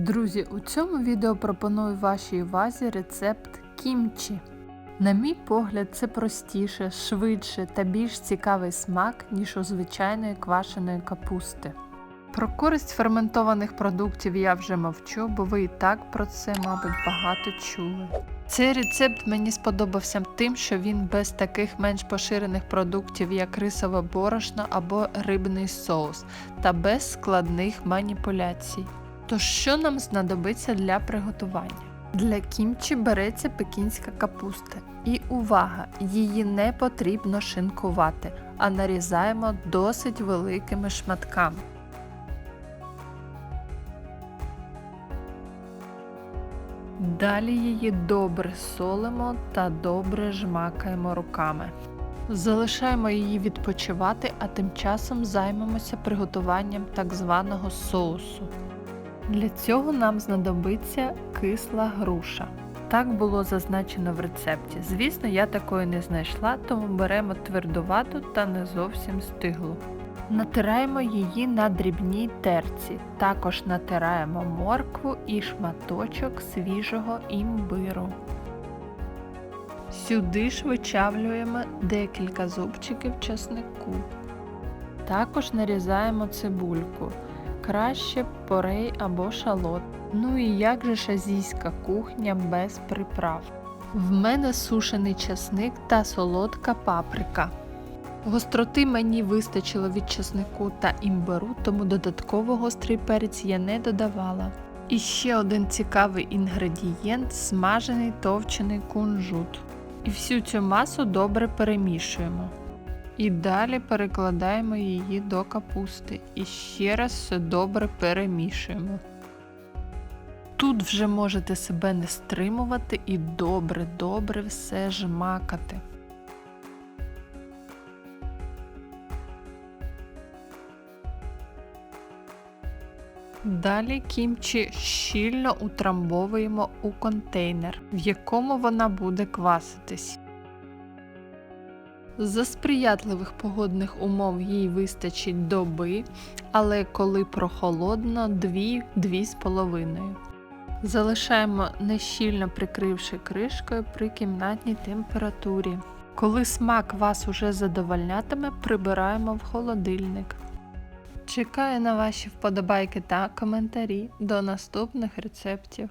Друзі, у цьому відео пропоную вашій увазі рецепт кімчі. На мій погляд, це простіше, швидше та більш цікавий смак, ніж у звичайної квашеної капусти. Про користь ферментованих продуктів я вже мовчу, бо ви і так про це, мабуть, багато чули. Цей рецепт мені сподобався тим, що він без таких менш поширених продуктів, як рисове борошно або рибний соус, та без складних маніпуляцій. Тож, що нам знадобиться для приготування? Для кімчі береться пекінська капуста. І увага! Її не потрібно шинкувати, а нарізаємо досить великими шматками. Далі її добре солимо та добре жмакаємо руками. Залишаємо її відпочивати, а тим часом займемося приготуванням так званого соусу. Для цього нам знадобиться кисла груша. Так було зазначено в рецепті. Звісно, я такої не знайшла, тому беремо твердувату та не зовсім стиглу. Натираємо її на дрібній терці. Також натираємо моркву і шматочок свіжого імбиру. Сюди ж вичавлюємо декілька зубчиків чеснику. Також нарізаємо цибульку. Краще порей або шалот. Ну і як же ж азійська кухня без приправ. В мене сушений часник та солодка паприка. Гостроти мені вистачило від часнику та імбиру, тому додатково гострий перець я не додавала. І ще один цікавий інгредієнт смажений товчений кунжут. І всю цю масу добре перемішуємо. І далі перекладаємо її до капусти і ще раз все добре перемішуємо. Тут вже можете себе не стримувати і добре-добре все жмакати. Далі кімчі щільно утрамбовуємо у контейнер, в якому вона буде кваситись. За сприятливих погодних умов їй вистачить доби, але коли прохолодно 2-2,5. Залишаємо нещільно прикривши кришкою при кімнатній температурі. Коли смак вас уже задовольнятиме, прибираємо в холодильник. Чекаю на ваші вподобайки та коментарі до наступних рецептів.